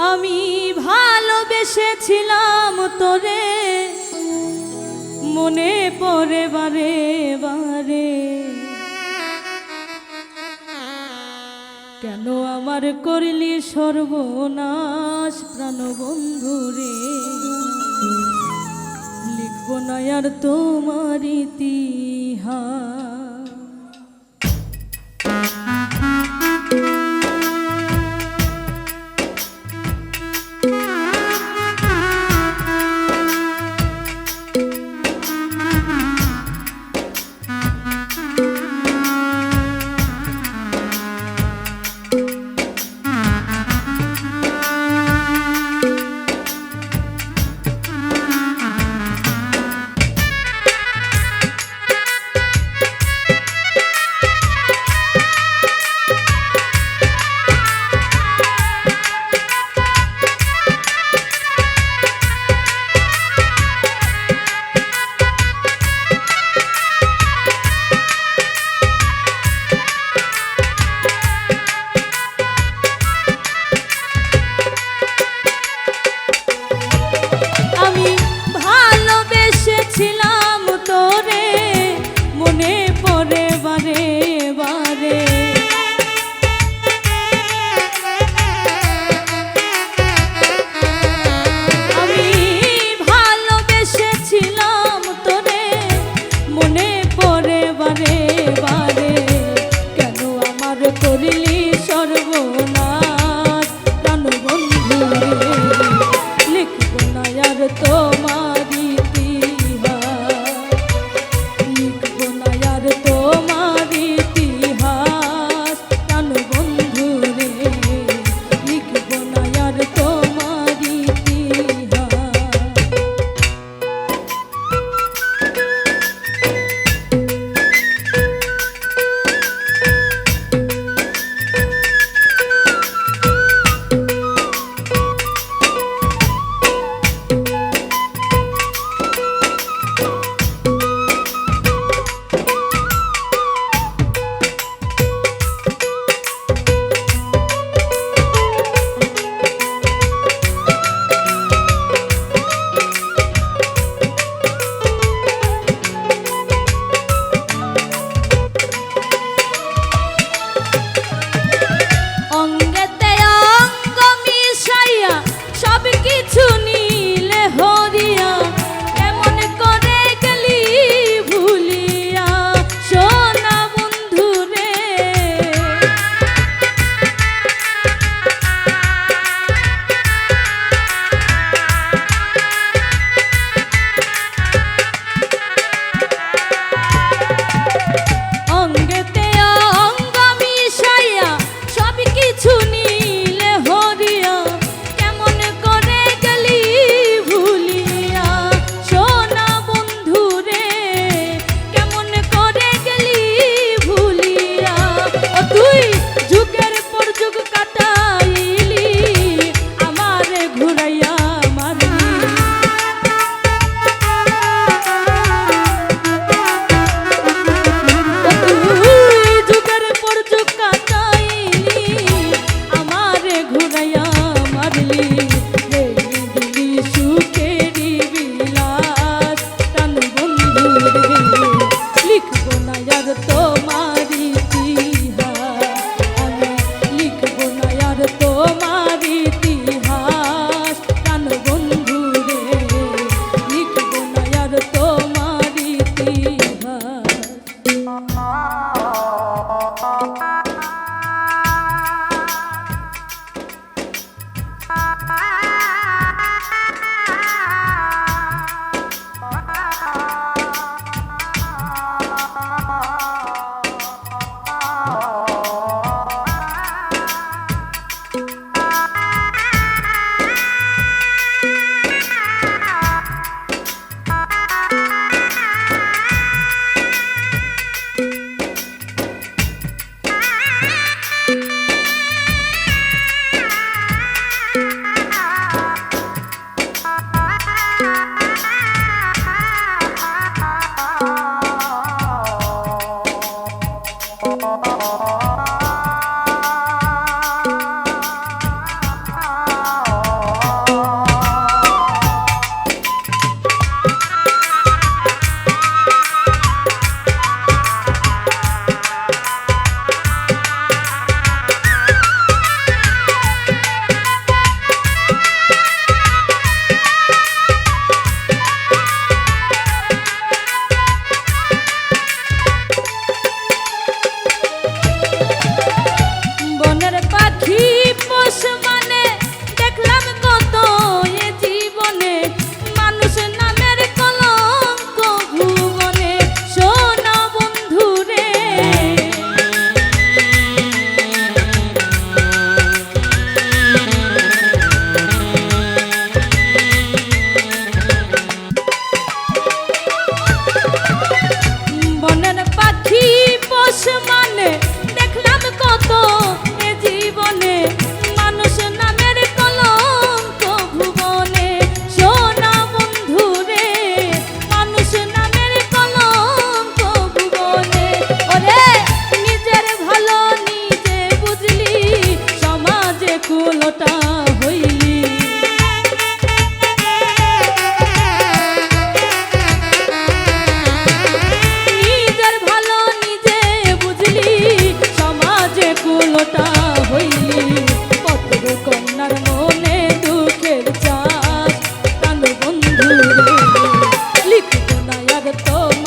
আমি ভালোবেসেছিলাম তোরে। মনে পড়ে বারে বারে। কেন আমার করলি সর্বনাশ প্রাণবন্ধু রে? লিখব না আর তোমার ইতিহাস। না